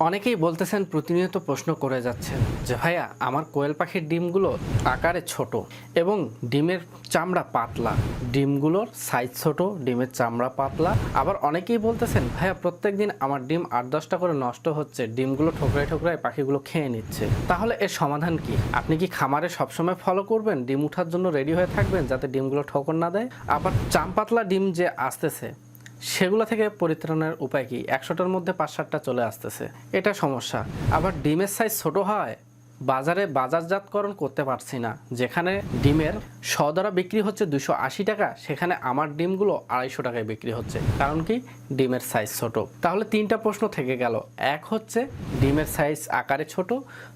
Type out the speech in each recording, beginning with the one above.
অনেকেই বলতেছেন প্রতিনিয়ত প্রশ্ন করে যাচ্ছেন যে, ভাইয়া, আমার কোয়েল পাখির ডিমগুলো আকারে ছোট এবং ডিমের চামড়া পাতলা। ডিমগুলোর সাইজ ছোট, ডিমের চামড়া পাতলা। আবার অনেকেই বলতেছেন, ভাইয়া প্রত্যেক দিন আমার ডিম আট, দশটা করে নষ্ট হচ্ছে, ডিমগুলো ঠোকরায় ঠোকরায় পাখিগুলো খেয়ে নিচ্ছে। তাহলে এর সমাধান কি? আপনি কি খামারে সবসময় ফলো করবেন? ডিম উঠার জন্য রেডি হয়ে থাকবেন যাতে ডিমগুলো ঠোকর না দেয়? আবার চাম পাতলা ডিম যে আসতেছে সেগুলো থেকে পরিত্রাণের উপায় কি? একশোটার মধ্যে পাঁচ সাতটা চলে আসতেছে। এটা সমস্যা। আবার ডিমের সাইজ ছোট হয়, বাজারে বাজারজাতকরণ করতে পারছি না। যেখানে ডিমের সদরা বিক্রি হচ্ছে দুশো আশি টাকা, সেখানে আমার ডিমগুলো আড়াইশো টাকায় বিক্রি হচ্ছে। কারণ কি? ডিমের সাইজ ছোট। তাহলে তিনটা প্রশ্ন থেকে গেল। এক হচ্ছে ডিমের সাইজ আকারে ছোট,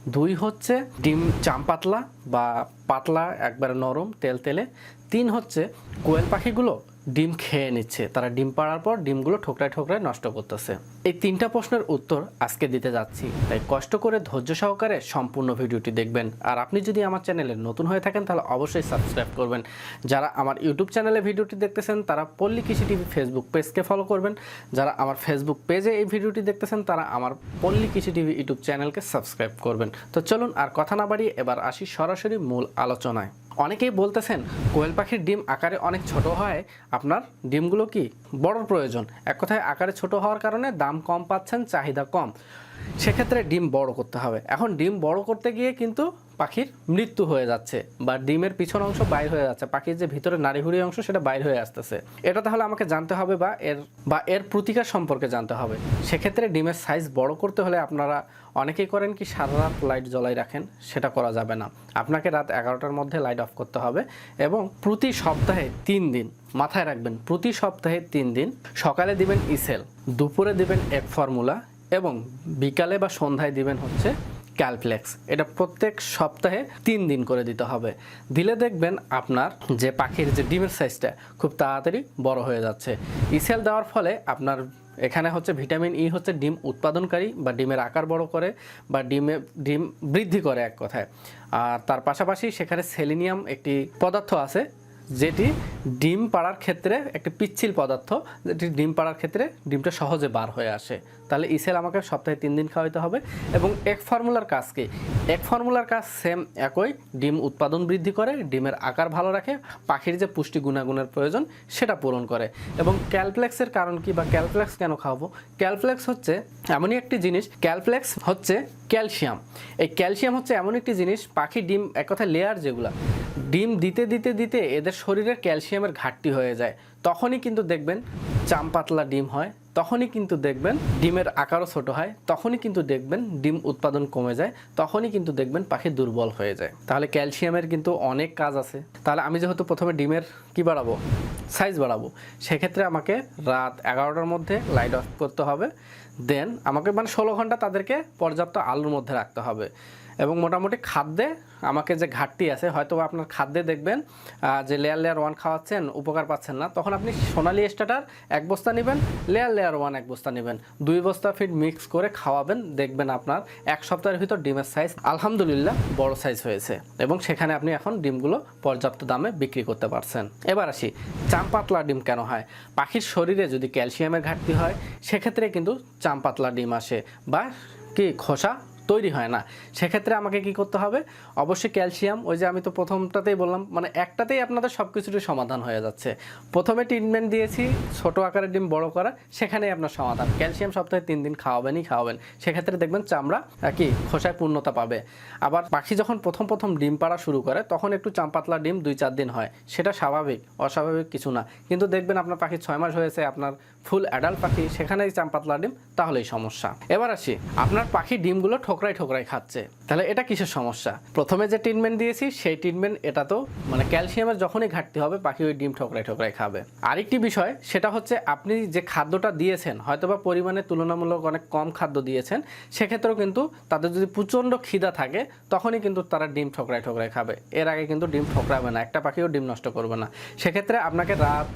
দুই হচ্ছে ডিম চাম পাতলা বা পাতলা, একবারে নরম, তেল তেলে, তিন হচ্ছে কোয়েল পাখিগুলো ডিম খেয়ে নিচ্ছে। তারা ডিম পাড়ার পর ডিমগুলো ঠোকরায় ঠোকরায় নষ্ট করতেছে। এই তিনটা প্রশ্নের উত্তর আজকে দিতে যাচ্ছি। তাই কষ্ট করে ধৈর্য সহকারে সম্পূর্ণ ভিডিওটি দেখবেন। আর আপনি যদি আমার চ্যানেলে নতুন হয়ে থাকেন, তাহলে অবশ্যই সাবস্ক্রাইব করবেন। যারা আমার ইউটিউব চ্যানেলে ভিডিওটি দেখতেছেন, তারা পল্লী কৃষি টিভি ফেসবুক পেজকে ফলো করবেন। যারা আমার ফেসবুক পেজে এই ভিডিওটি দেখতেছেন, তারা আমার পল্লী কৃষি টিভি ইউটিউব চ্যানেলকে সাবস্ক্রাইব করবেন। তো চলুন আর কথা না বাড়িয়ে এবার আসি সরাসরি মূল আলোচনায়। অনেকেই বলতেছেন, কোয়েল পাখির ডিম আকারে অনেক ছোট হয়, আপনার ডিমগুলো কি বড় প্রয়োজন? এক কথায়, আকারে ছোট হওয়ার কারণে দাম কম পাচ্ছেন, চাহিদা কম। সেক্ষেত্রে ডিম বড় করতে হবে। এখন ডিম বড় করতে গিয়ে কিন্তু পাখির মৃত্যু হয়ে যাচ্ছে বা ডিমের পিছন অংশ বাইর হয়ে যাচ্ছে। পাখির যে ভিতরে নাড়িহুড়ি অংশ সেটা বাইর হয়ে আসতেছে। এটা তাহলে আমাকে জানতে হবে বা এর বা এর প্রতিকার সম্পর্কে জানতে হবে। সেক্ষেত্রে ডিমের সাইজ বড় করতে হলে আপনারা অনেকেই করেন কি, সারা রাত লাইট জ্বলাই রাখেন, সেটা করা যাবে না। আপনাকে রাত এগারোটার মধ্যে লাইট অফ করতে হবে এবং প্রতি সপ্তাহে তিন দিন মাথায় রাখবেন, প্রতি সপ্তাহে তিন দিন সকালে দিবেন ইসেল, দুপুরে দিবেন এক ফর্মুলা এবং বিকালে বা সন্ধ্যায় দিবেন হচ্ছে ক্যালপ্লেক্স এটা প্রত্যেক সপ্তাহে তিন দিন করে দিতে হবে। দিলে দেখবেন আপনার যে পাখির যে ডিমের সাইজটা খুব তাড়াতাড়ি বড় হয়ে যাচ্ছে। ইসেল দেওয়ার ফলে আপনার এখানে হচ্ছে ভিটামিন ই হচ্ছে ডিম উৎপাদনকারী বা ডিমের আকার বড় করে বা ডিমে, ডিম বৃদ্ধি করে এক কথায়। আর তার পাশাপাশি সেখানে সেলিনিয়াম একটি পদার্থ আছে যেটি ডিম পাড়ার ক্ষেত্রে একটি পিচ্ছিল পদার্থ, যেটি ডিম পাড়ার ক্ষেত্রে ডিমটা সহজে বার হয়ে আসে। তাহলে ইসেল আমাকে সপ্তাহে তিন দিন খাওয়াইতে হবে এবং এক ফর্মুলার কাজ কি? এক ফর্মুলার কাজ সেম একই, ডিম উৎপাদন বৃদ্ধি করে, ডিমের আকার ভালো রাখে, পাখির যে পুষ্টি গুণাগুণের প্রয়োজন সেটা পূরণ করে। এবং ক্যালপ্লেক্সের কারণ কি বা ক্যালপ্লেক্স কেন খাওয়াবো? ক্যালপ্লেক্স হচ্ছে এমনই একটি জিনিস ক্যালপ্লেক্স হচ্ছে ক্যালসিয়াম এই ক্যালসিয়াম হচ্ছে এমন একটি জিনিস, পাখি ডিম, এক কথা লেয়ার যেগুলা, ডিম দিতে দিতে দিতে এদের শরীরে ক্যালসিয়ামের ঘাটতি হয়ে যায়। তখনই কিন্তু দেখবেন চাম পাতলা ডিম হয়, তখনই কিন্তু দেখবেন ডিমের আকারও ছোট হয়, তখনই কিন্তু দেখবেন ডিম উৎপাদন কমে যায়, তখনই কিন্তু দেখবেন পাখি দুর্বল হয়ে যায়। তাহলে ক্যালসিয়ামের কিন্তু অনেক কাজ আছে। তাহলে আমি যেহেতু প্রথমে ডিমের কি বাড়াবো? সাইজ বাড়াবো। সেক্ষেত্রে আমাকে রাত এগারোটার মধ্যে লাইট অফ করতে হবে। দেন আমাকে মানে ষোলো ঘণ্টা তাদেরকে পর্যাপ্ত আলুর মধ্যে রাখতে হবে। এবং মোটামুটি খাদ্যে আমাকে যে ঘাটতি আছে হয়তো আপনার খাদ্যে দেখবেন যে লেয়ার লেয়ার ওয়ান খাওয়াচ্ছেন, উপকার পাচ্ছেন না, তখন আপনি সোনালি স্টার্টার এক বস্তা নেবেন লেয়ার লেয়ার ওয়ান এক বস্তা নেবেন। দুই বস্তা ফিড মিক্স করে খাওয়াবেন, দেখবেন আপনার এক সপ্তাহের ভিতর ডিমের সাইজ আলহামদুলিল্লাহ বড় সাইজ হয়েছে এবং সেখানে আপনি এখন ডিমগুলো পর্যাপ্ত দামে বিক্রি করতে পারছেন। এবার আসি, চাম পাতলা ডিম কেন হয়? পাখির শরীরে যদি ক্যালসিয়ামের ঘাটতি হয়, সেক্ষেত্রে কিন্তু চাম পাতলা ডিম আসে বা কি, খোসা তৈরি হয় না। সেক্ষেত্রে আমাকে কি করতে হবে? অবশ্যই ক্যালসিয়াম, ওই যে আমি তো প্রথমটাতেই বললাম মানে একটাতেই আপনাদের সব কিছুরই সমাধান হয়ে যাচ্ছে। প্রথমে ট্রিটমেন্ট দিয়েছি, ছোট আকারের ডিম, বড় করা, সেখানেই আপনার সমাধান। ক্যালসিয়াম সপ্তাহে তিন দিন খাওয়াবেনই খাওয়াবেন। সেক্ষেত্রে দেখবেন চামড়া কি, খোসায় পূর্ণতা পাবে। আবার পাখি যখন প্রথম প্রথম ডিম পাড়া শুরু করে, তখন একটু চামপাতলা ডিম দুই চার দিন হয়। সেটা স্বাভাবিক, অস্বাভাবিক কিছু না। কিন্তু দেখবেন আপনার পাখি ছয় মাস হয়েছে, আপনার ফুল অ্যাডাল্ট পাখি সেখানেই চামপাতলা ডিম, তাহলেই সমস্যা। এবার আসি, আপনার পাখি ডিমগুলো ঠোকরাই ঠোকরাই খাচ্ছে। তাহলে এটা কিসের সমস্যা? প্রথমে যে ট্রিটমেন্ট দিয়েছি, সেই ট্রিটমেন্ট এটা তো মানে ক্যালসিয়ামের যখনই ঘাটতি হবে, পাখি ওই ডিম ঠোকরাই ঠোকরাই খাবে। আরেকটি বিষয়, সেটা হচ্ছে আপনি যে খাদ্যটা দিয়েছেন, হয়তোবা পরিমাণে তুলনামূলক অনেক কম খাদ্য দিয়েছেন, সেক্ষেত্রেও কিন্তু তাদের যদি প্রচণ্ড খিদা থাকে, তখনই কিন্তু তারা ডিম ঠোকরাই ঠোকরাই খাবে। এর আগে কিন্তু ডিম ঠোকরাবে না, একটা পাখিও ডিম নষ্ট করবে না। সেক্ষেত্রে আপনাকে রাত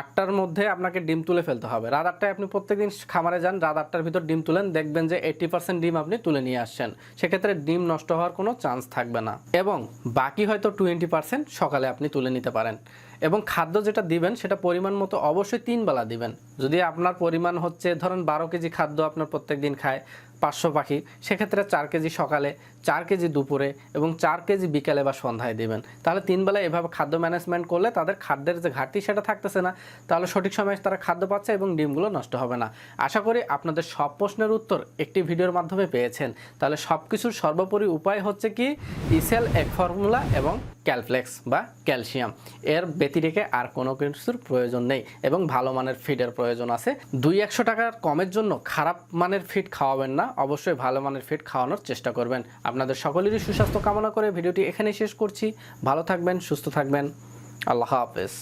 আটটার মধ্যে আপনাকে ডিম তুলে ফেলতে হবে। রাত আটটায় আপনি প্রত্যেকদিন খামারে যান রাত আটটার ভিতর ডিম তুলেন, দেখবেন যে এইটি পার্সেন্ট ডিম আপনি তুলে নিয়ে আসছেন। সেক্ষেত্রে ডিম নষ্ট হওয়ার কোনো চান্স থাকবে না। এবং বাকি হয়তো টোয়েন্টি পার্সেন্ট সকালে আপনি তুলে নিতে পারেন। এবং খাদ্য যেটা দিবেন, সেটা পরিমাণ মতো অবশ্যই তিন বেলা দিবেন। যদি আপনার পরিমাণ হচ্ছে, ধরেন বারো কেজি খাদ্য আপনার প্রত্যেক দিন খায় পাঁচশো পাখি, সেক্ষেত্রে চার কেজি সকালে চার কেজি দুপুরে এবং চার কেজি বিকালে বা সন্ধ্যায় দিবেন। তাহলে তিন বেলা এভাবে খাদ্য ম্যানেজমেন্ট করলে তাদের খাদ্যের যে ঘাটতি সেটা থাকতেছে না। তাহলে সঠিক সময়ে তারা খাদ্য পাচ্ছে এবং ডিমগুলো নষ্ট হবে না। আশা করি আপনাদের সব প্রশ্নের উত্তর একটি ভিডিওর মাধ্যমে পেয়েছেন। তাহলে সব কিছুর সর্বোপরি উপায় হচ্ছে কি? ইসেল এক ফর্মুলা এবং ক্যালফ্লেক্স বা ক্যালসিয়াম এর ব্যতিরেকে আর কোনো কিছুর প্রয়োজন নেই এবং ভালো মানের ফিডের প্রয়োজন আছে। দুই একশো টাকার কমের জন্য খারাপ মানের ফিড খাওয়াবেন না। অবশ্যই ভালো মানের ফিড খাওয়ানোর চেষ্টা করবেন। আপনাদের সকলেরই সুস্বাস্থ্য কামনা করে ভিডিওটি এখানে শেষ করছি। ভালো থাকবেন, সুস্থ থাকবেন। আল্লাহ হাফেজ।